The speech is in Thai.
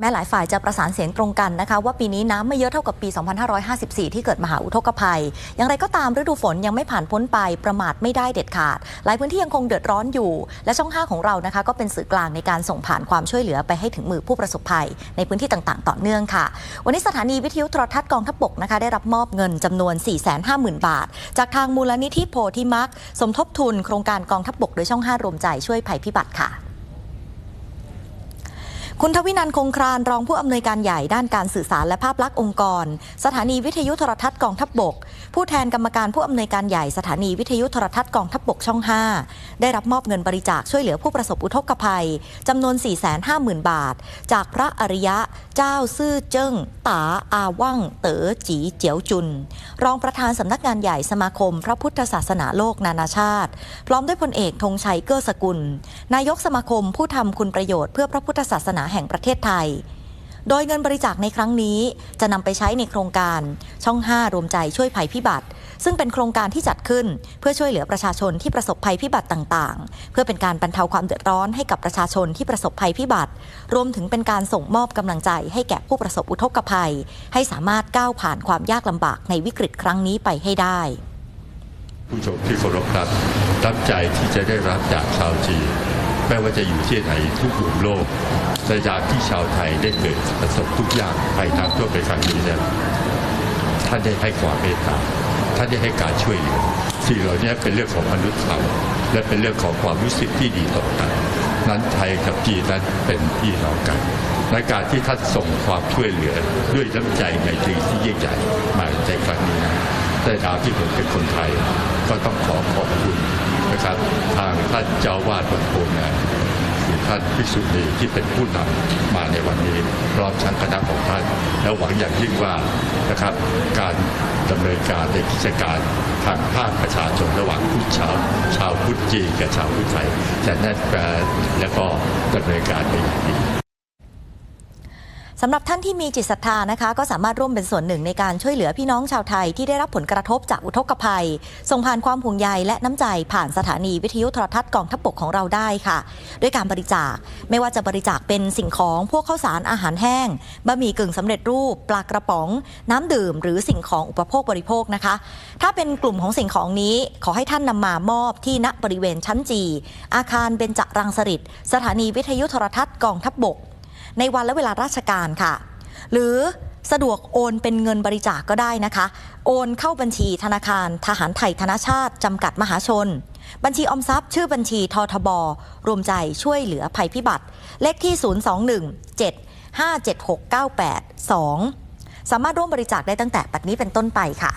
แม้หลายฝ่ายจะประสานเสียงตรงกันนะคะ ว่าปีนี้น้ำไม่เยอะเท่ากับปี 2554 ที่เกิดมหาอุทกภัย อย่างไรก็ตามฤดูฝนยังไม่ผ่านพ้นไปประมาทไม่ได้เด็ดขาด หลายพื้นที่ยังคงเดือดร้อนอยู่ และช่อง 5 ของเรานะคะก็เป็นสื่อกลางในการส่งผ่านความช่วยเหลือไปให้ถึงมือผู้ประสบภัย ในพื้นที่ต่างๆ ต่อเนื่องค่ะ วันนี้สถานีวิทยุโทรทัศน์กองทัพบกนะคะได้รับมอบเงินจำนวน 450,000 บาท จากทางมูลนิธิโพธิมักสมทบทุนโครงการกองทัพบกโดยช่อง 5 รวมใจช่วยภัยพิบัติค่ะ คุณทวินันท์คงครานรองผู้อำนวยการใหญ่ด้านการสื่อสารและภาพลักษณ์องค์กร สถานีวิทยุโทรทัศน์กองทัพบบก ผู้แทนกรรมการผู้อำนวยการใหญ่สถานีวิทยุโทรทัศน์กองทัพบบกช่อง 5 ได้รับมอบเงินบริจาคช่วยเหลือผู้ประสบอุทกภัยจำนวน 450,000 บาท จากพระอริยะ เจ้าซื่อเจิ้งตาอาว่างเต๋อจีเจียวจุน รองประธานสำนักงานใหญ่สมาคม พระพุทธศาสนาโลกนานาชาติ พร้อมด้วยพลเอกธงชัยเกื้อสกุล นายกสมาคมผู้ทำคุณประโยชน์เพื่อพระพุทธศาสนาแห่งประเทศไทย โดยเงินบริจาคในครั้งนี้จะนำไปใช้ในโครงการช่อง 5 รวมใจช่วยภัยพิบัติ ซึ่งเป็นโครงการที่จัดขึ้นเพื่อช่วยเหลือประชาชนที่ประสบภัยพิบัติต่างๆ เพื่อเป็นการบรรเทาความเดือดร้อนให้กับประชาชนที่ประสบภัยพิบัติ รวมถึงเป็นการส่งมอบกำลังใจให้แก่ผู้ประสบอุทกภัย ให้สามารถก้าวผ่านความยากลำบากในวิกฤตครั้งนี้ไปให้ได้ผู้ชมที่เคารพครับตั้งใจที่จะได้รับจากชาวจีน ไม่ว่าจะอยู่ที่ไหนทุกมุมโลกในยาที่ชาวไทยได้เกิดประสบทุกอย่างภัยน้ำท่วมในครั้งนี้เนี่ยท่านได้ให้ความเมตตาท่านได้ให้การช่วยเหลือสิ่งเหล่านี้เป็นเรื่องของมนุษย์ธรรมและเป็นเรื่องของความรู้สึกที่ดีต่อกันนั้นไทยกับจีนนั้นเป็นพี่น้องกันในการที่ท่านส่งความช่วยเหลือด้วยน้ำใจในตรีที่ยิ่งใหญ่มาในครั้งนี้นะแต่ดาวที่ผมเป็นคนไทยก็ต้องขอขอบคุณ นะครับทางท่านเจ้าวาดวัดโพงามหรือท่านพิสุณีที่เป็นผู้นำมาในวันนี้พร้อมทั้งคณะของท่าน และหวังอย่างยิ่งว่านะครับ การดำเนินการในกิจการทางภาคประชาชนระหว่างผู้ชาวชาวพุทธจีนกับชาวพุทธไทยจะแน่นแฟนและก็ดำเนินการไปอย่างดี สำหรับท่านที่มีจิตศรัทธานะคะ ก็สามารถร่วมเป็นส่วนหนึ่งในการช่วยเหลือพี่น้องชาวไทยที่ได้รับผลกระทบจากอุทกภัย ส่งผ่านความห่วงใยและน้ำใจผ่านสถานีวิทยุโทรทัศน์กองทัพบกของเราได้ค่ะ ด้วยการบริจาคไม่ว่าจะบริจาคเป็นสิ่งของพวกข้าวสารอาหารแห้งบะหมี่กึ่งสำเร็จรูป ปลากระป๋อง น้ำดื่ม หรือสิ่งของอุปโภคบริโภคนะคะ ถ้าเป็นกลุ่มของสิ่งของนี้ขอให้ท่านนำมามอบที่ณบริเวณชั้นจีอาคารเบญจรังสฤษสถานีวิทยุโทรทัศน์กองทัพบก ในวันและเวลาราชการค่ะ หรือสะดวกโอนเป็นเงินบริจาคกก็ได้นะคะ โอนเข้าบัญชีธนาคาร ทหารไทยธนชาติจำกัดมหาชน บัญชีออมทรัพย์ ชื่อบัญชีททบ รวมใจช่วยเหลือภัยพิบัติ เลขที่ 021 7 576 98 2 สามารถร่วมบริจาคได้ตั้งแต่ปัดนี้เป็นต้นไปค่ะ